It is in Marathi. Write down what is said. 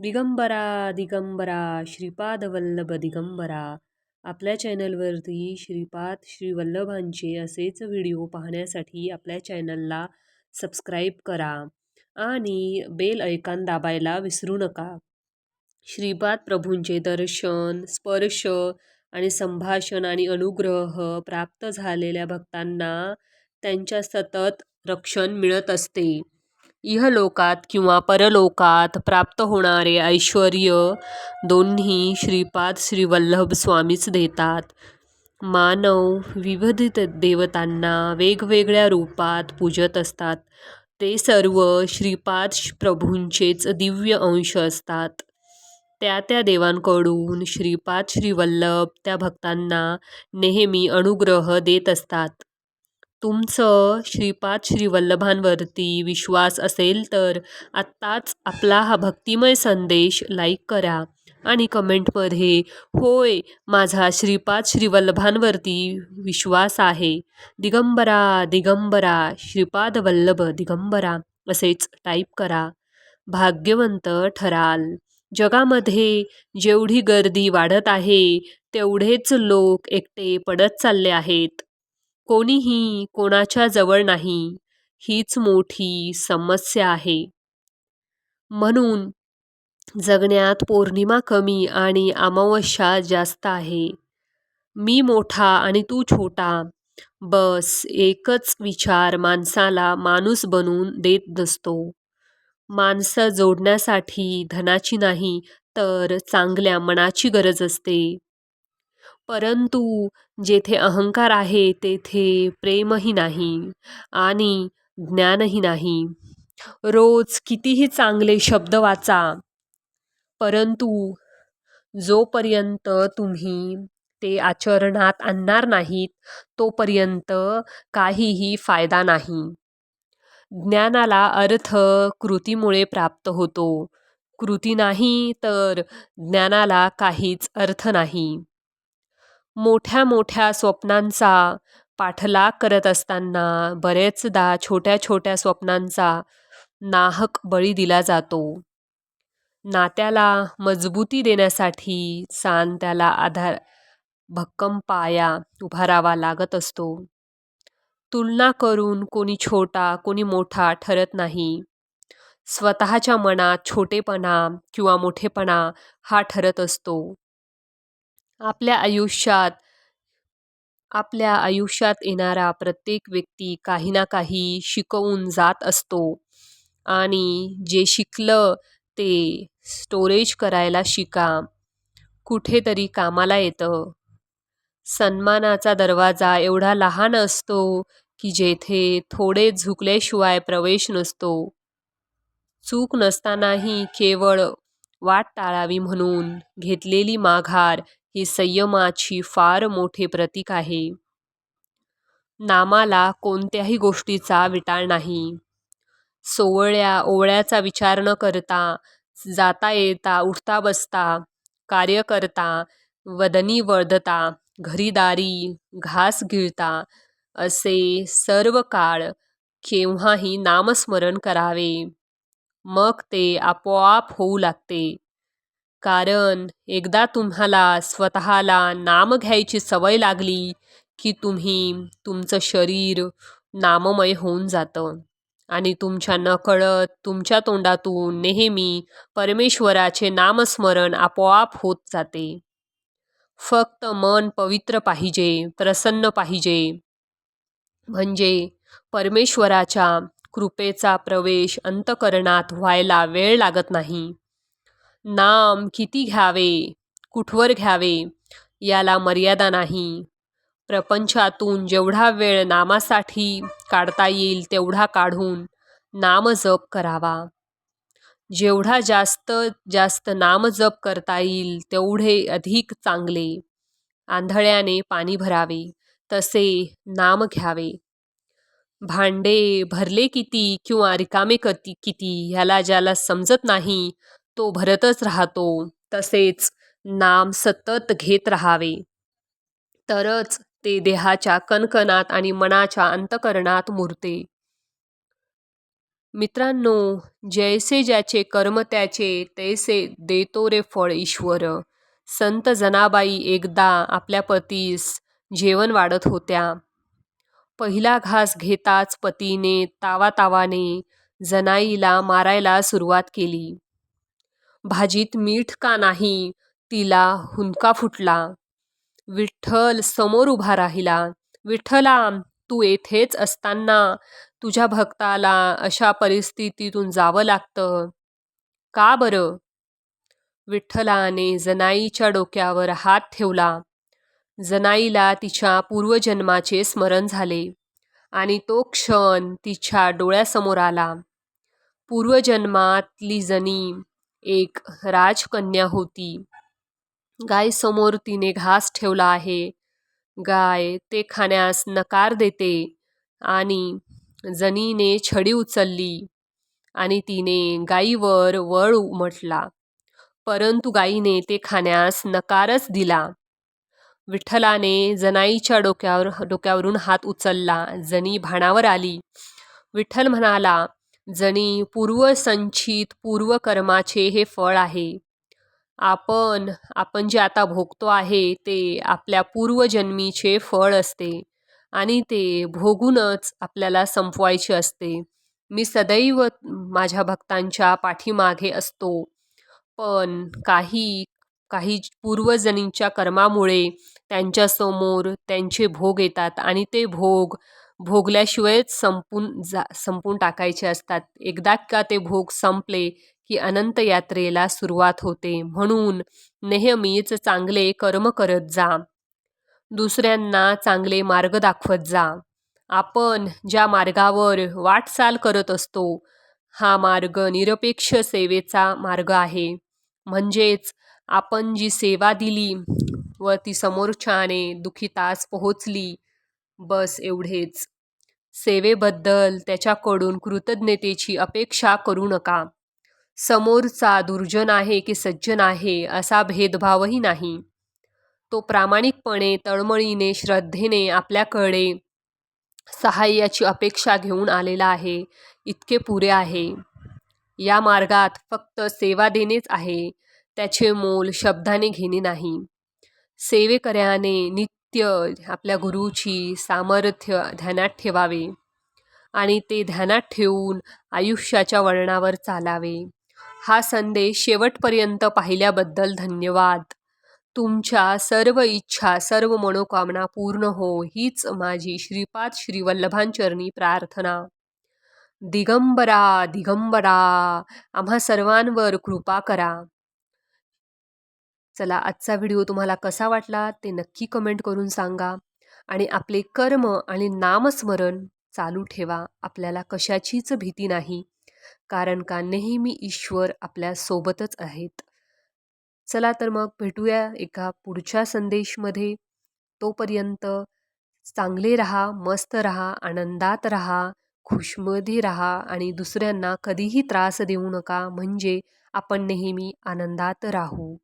दिगंबरा दिगंबरा श्रीपाद वल्लभ दिगंबरा. आपल्या चॅनलवरती श्रीपाद श्रीवल्लभांचे असेच व्हिडिओ पाहण्यासाठी आपल्या चॅनलला सबस्क्राईब करा आणि बेल ऐकान दाबायला विसरू नका. श्रीपाद प्रभूंचे दर्शन स्पर्श आणि संभाषण आणि अनुग्रह प्राप्त झालेल्या भक्तांना त्यांच्या सतत रक्षण मिळत असते. इहलोकात किंवा परलोकात प्राप्त होणारे ऐश्वर दोन्ही श्रीपाद श्रीवल्लभ स्वामीच देतात. मानव विविध देवतांना वेगवेगळ्या रूपात पूजत असतात. ते सर्व श्रीपाद प्रभूंचेच दिव्य अंश असतात. त्या त्या देवांकडून श्रीपाद श्रीवल्लभ त्या भक्तांना नेहमी अनुग्रह देत असतात. तुमचं श्रीपाद श्रीवल्लभांवरती विश्वास असेल तर आत्ताच आपला हा भक्तिमय संदेश लाईक करा आणि कमेंटमध्ये होय माझा श्रीपाद श्रीवल्लभांवरती विश्वास आहे. दिगंबरा दिगंबरा श्रीपाद वल्लभ दिगंबरा असेच टाईप करा. भाग्यवंत ठराल. जगामध्ये जेवढी गर्दी वाढत आहे तेवढेच लोक एकटे पडत चालले आहेत. कोणीही कोणाच्या जवळ नाही. हीच मोठी समस्या आहे. म्हणून जगण्यात पौर्णिमा कमी आणि अमावस्या जास्त आहे. मी मोठा आणि तू छोटा. बस एकच विचार माणसाला माणूस बनवून देत नसतो. माणसं जोडण्यासाठी धनाची नाही तर चांगल्या मनाची गरज असते. परंतु जेथे अहंकार आहे तेथे प्रेमही नाही आणि ज्ञानही नाही. रोज कितीही चांगले शब्द वाचा परंतु जोपर्यंत तुम्ही ते आचरणात आणणार नाहीत तोपर्यंत काहीही फायदा नाही. ज्ञानाला अर्थ कृतीमुळे प्राप्त होतो. कृती नाही तर ज्ञानाला काहीच अर्थ नाही. मोठ्या मोठ्या स्वप्नांचा पाठलाग करत असताना बरेचदा छोट्या छोट्या स्वप्नांचा नाहक बळी दिला जातो. नात्याला मजबूती देण्यासाठी त्याला आधार भक्कम पाया उभारावा लागत असतो. तुलना करून कोणी छोटा कोणी मोठा ठरत नाही. स्वतःच्या मनात छोटेपणा किंवा मोठेपणा हा ठरत असतो. आपल्या आयुष्यात आपल्या आयुष्यात येणारा प्रत्येक व्यक्ती काही ना काही शिकवून जात असतो. आणि जे शिकलं ते स्टोरेज करायला शिका. कुठेतरी कामाला येतं. सन्मानाचा दरवाजा एवढा लहान असतो की जेथे थोडे झुकल्याशिवाय प्रवेश नसतो. चूक नसतानाही केवळ वाट टाळावी म्हणून घेतलेली माघार ही संयमाची फार मोठे प्रतीक आहे. नामाला कोणत्याही गोष्टीचा विटाळ नाही. सोवळ्या ओवळ्याचा विचार न करता जाता येता उठता बसता कार्य करता वदनी वळदता घरीदारी घास गिळता असे सर्व काळ केव्हाही नामस्मरण करावे. मग ते आपोआप होऊ लागते. कारण एकदा तुम्हाला स्वतःला नाम घ्यायची सवय लागली की तुम्ही तुमचं शरीर नाममय होऊन जातं. आणि तुमच्या नकळत तुमच्या तोंडातून नेहमी परमेश्वराचे नामस्मरण आपोआप होत जाते. फक्त मन पवित्र पाहिजे प्रसन्न पाहिजे. म्हणजे परमेश्वराच्या कृपेचा प्रवेश अंतकरणात व्हायला वेळ लागत नाही. नाम किती घ्यावे? कुठवर घ्यावे? याला मर्यादा नाही. प्रपंचातून जेवढा वेळ नामासाठी काढता येईल तेवढा काढून नामजप करावा. जेवढा जास्त जास्त नामजप करता येईल तेवढे अधिक चांगले. आंधळ्याने पाणी भरावे तसे नाम घ्यावे. भांडे भरले किती किंवा रिकामे कती किती ह्याला ज्याला समजत नाही तो भरतच राहतो तसेच नाम सतत घेत राहावे. तरच ते देहाच्या कणकणात आणि मनाच्या अंतकरणात मुरते. मित्रांनो जैसे ज्याचे कर्म त्याचे तैसे देतो रे फळ ईश्वर. संत जनाबाई एकदा आपल्या पतीस जेवण वाढत होत्या. पहिला घास घेताच पतीने तावातावाने जनाईला मारायला सुरुवात केली. भाजीत मीठ का नाही? तिला हुंदका फुटला. विठ्ठल समोर उभा राहिला. विठ्ठला तू येथेच असताना तुझ्या भक्ताला अशा परिस्थितीतून जावं लागतं. का बरं? विठ्ठलाने जनाईच्या डोक्यावर हात ठेवला. जनाईला तिच्या पूर्वजन्माचे स्मरण झाले आणि तो क्षण तिच्या डोळ्यासमोर आला. पूर्वजन्मातली जनी एक राजकन्या होती. गायसमोर तिने घास ठेवला आहे. गाय ते खाण्यास नकार देते आणि जनीने छडी उचलली आणि तिने गाईवर वळ उमटला. परंतु गाईने ते खाण्यास नकारच दिला. विठ्ठलाने जनाईच्या डोक्यावर डोक्यावरून हात उचलला. जनी भाणावर आली. विठ्ठल म्हणाला जणी पूर्वसंचित पूर्वकर्माचे हे फळ आहे. आपण आपण जे आता भोगतो आहे ते आपल्या पूर्वजन्मीचे फळ असते आणि ते भोगूनच आपल्याला संपवायचे असते. मी सदैव माझ्या भक्तांच्या पाठीमागे असतो. पण काही काही पूर्वजनींच्या कर्मामुळे त्यांच्यासमोर त्यांचे भोग येतात आणि ते भोग भोगल्याशिवायच संपून जा संपून टाकायचे असतात. एकदा का ते भोग संपले की अनंत यात्रेला सुरुवात होते. म्हणून नेहमीच चांगले कर्म करत जा. दुसऱ्यांना चांगले मार्ग दाखवत जा. आपण ज्या मार्गावर वाटचाल करत असतो हा मार्ग निरपेक्ष सेवेचा मार्ग आहे. म्हणजेच आपण जी सेवा दिली व ती समोरच्याने दुखीतास पोहोचली बस एवढेच. सेवेबद्दल त्याच्याकडून कृतज्ञतेची अपेक्षा करू नका. समोरचा दुर्जन आहे की सज्जन आहे असा भेदभावही नाही. तो प्रामाणिकपणे तळमळीने श्रद्धेने आपल्याकडे सहाय्याची अपेक्षा घेऊन आलेला आहे इतके पुरे आहे. या मार्गात फक्त सेवा देणेच आहे त्याचे मोल शब्दाने घेणे नाही. सेवेकऱ्याने नित्य आपल्या गुरुची सामर्थ्य ध्यानात ठेवावे आणि ते ध्यानात ठेवून आयुष्याच्या वळणावर चालावे. हा संदेश शेवटपर्यंत पाहिल्याबद्दल धन्यवाद. तुमच्या सर्व इच्छा सर्व मनोकामना पूर्ण हो हीच माझी श्रीपाद श्रीवल्लभांचरणी प्रार्थना. दिगंबरा दिगंबरा आम्हा सर्वांवर कृपा करा. चला आजचा व्हिडिओ तुम्हाला कसा वाटला ते नक्की कमेंट करून सांगा आणि आपले कर्म आणि नामस्मरण चालू ठेवा. आपल्याला कशाचीच भीती नाही कारण का नेहमी ईश्वर आपल्या सोबतच आहेत. चला तर मग भेटूया एका पुढच्या संदेशमध्ये. तोपर्यंत चांगले राहा मस्त राहा आनंदात राहा खुशमध्ये राहा आणि दुसऱ्यांना कधीही त्रास देऊ नका. म्हणजे आपण नेहमी आनंदात राहू.